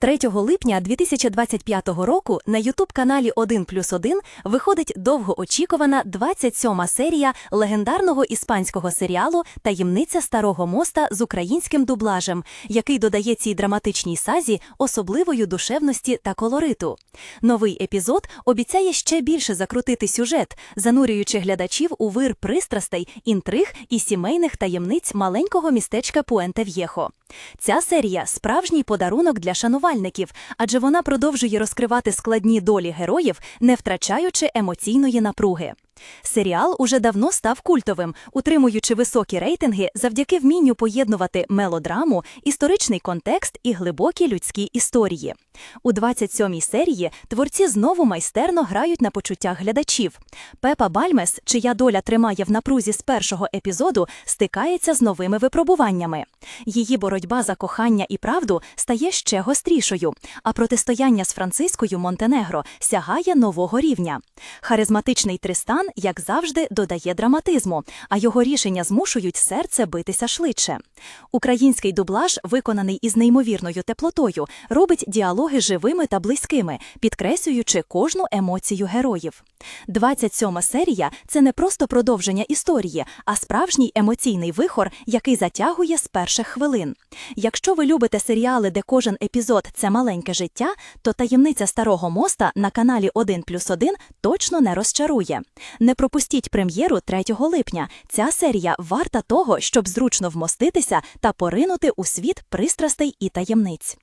3 липня 2025 року на ютуб-каналі 1 плюс 1 виходить довгоочікувана 27-ма серія легендарного іспанського серіалу Таємниця старого моста з українським дублажем, який додає цій драматичній сазі особливої душевності та колориту. Новий епізод обіцяє ще більше закрутити сюжет, занурюючи глядачів у вир пристрастей, інтриг і сімейних таємниць маленького містечка Пуенте-В'єхо. Ця серія справжній подарунок для шанувальників, адже вона продовжує розкривати складні долі героїв, не втрачаючи емоційної напруги. Серіал уже давно став культовим, утримуючи високі рейтинги завдяки вмінню поєднувати мелодраму, історичний контекст і глибокі людські історії. У 27-й серії творці знову майстерно грають на почуттях глядачів. Пепа Бальмес, чия доля тримає в напрузі з першого епізоду, стикається з новими випробуваннями. Її боротьба за кохання і правду стає ще гострішою, а протистояння з Францискою Монтенегро сягає нового рівня. Харизматичний Тристан, як завжди, додає драматизму, а його рішення змушують серце битися швидше. Український дублаж, виконаний із неймовірною теплотою, робить діалоги живими та близькими, підкреслюючи кожну емоцію героїв. 27 серія це не просто продовження історії, а справжній емоційний вихор, який затягує з перших хвилин. Якщо ви любите серіали, де кожен епізод це маленьке життя, то таємниця старого моста на каналі 1 плюс 1 точно не розчарує. Не пропустіть прем'єру 3 липня. Ця серія варта того, щоб зручно вмоститися та поринути у світ пристрастей і таємниць.